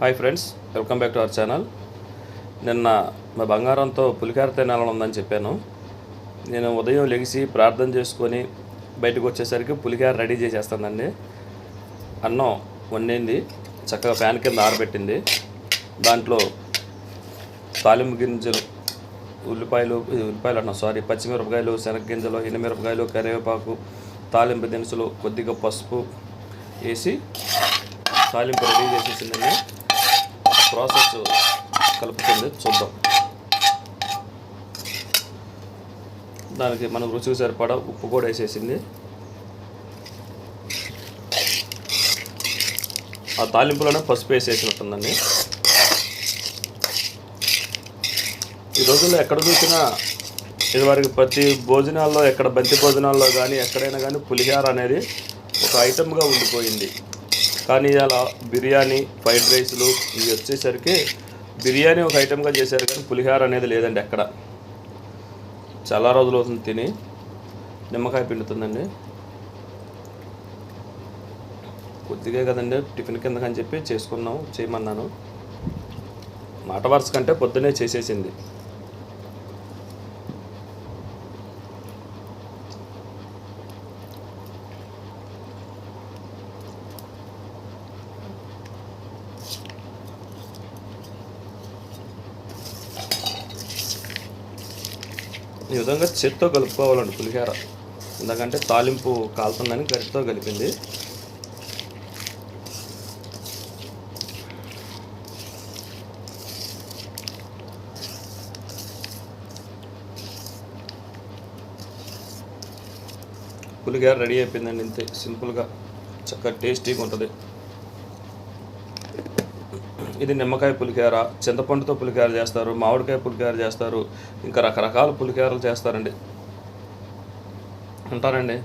Hi friends welcome back to our channel నిన్న మా బంగారంతో పులికార తినాలని ఉందని చెప్పాను. నేను ఉదయం లెగిసి ప్రార్థన చేసుకొని బయటకు వచ్చేసరికి పులికార రెడీ చేసేస్తానండి. అన్నం వండింది చక్కగా ఫ్యాన్ కింద ఆరబెట్టింది. దాంట్లో తాలింపు గింజలు ఉల్లిపాయలు ఉల్లిపాయలు అన్నా సారీ పచ్చిమిరపకాయలు శనగగింజలు ఎండుమిరపకాయలు కరివేపాకు తాలింపు దినుసులు కొద్దిగా పసుపు వేసి తాలింపు రెడీ చేసేసిందండి. ప్రాసెస్ కలుపుతుంది చూద్దాం. దానికి మనం రుచికి సరిపడా ఉప్పు కూడా వేసేసింది. ఆ తాలింపులోనే పసుపు వేసేసినట్టుందండి. ఈ రోజుల్లో ఎక్కడ చూసినా ఇదివరకు ప్రతి భోజనాల్లో ఎక్కడ బంతి భోజనాల్లో కానీ ఎక్కడైనా కానీ పులిహార అనేది ఒక ఐటమ్గా ఉండిపోయింది. కానీ ఇలా బిర్యానీ ఫ్రైడ్ రైస్లు ఇవి వచ్చేసరికి బిర్యానీ ఒక ఐటెంగా చేశారు కానీ పులిహార అనేది లేదండి ఎక్కడ. చాలా రోజులు అవుతుంది తిని. నిమ్మకాయ పిండుతుందండి. కొద్దిగా కదండి టిఫిన్ కిందకని చెప్పి చేసుకున్నాం చేయమన్నాను. మాట వరుస కంటే పొద్దునే చేసేసింది. ఈ విధంగా చేత్తో కలుపుకోవాలండి పులిహోర. ఎందుకంటే తాలింపు కాలుతుందని గరిటతో కలిపింది. పులిహోర రెడీ అయిపోయిందండి ఇంతే. సింపుల్గా. చక్కగా టేస్టీగా ఉంటుంది. ఇది నిమ్మకాయ పులికేర చింతపండుతో పులిహోర చేస్తారు మామిడికాయ పులిహోర చేస్తారు ఇంకా రకరకాల పులిహోరలు చేస్తారండి. ఉంటారండి.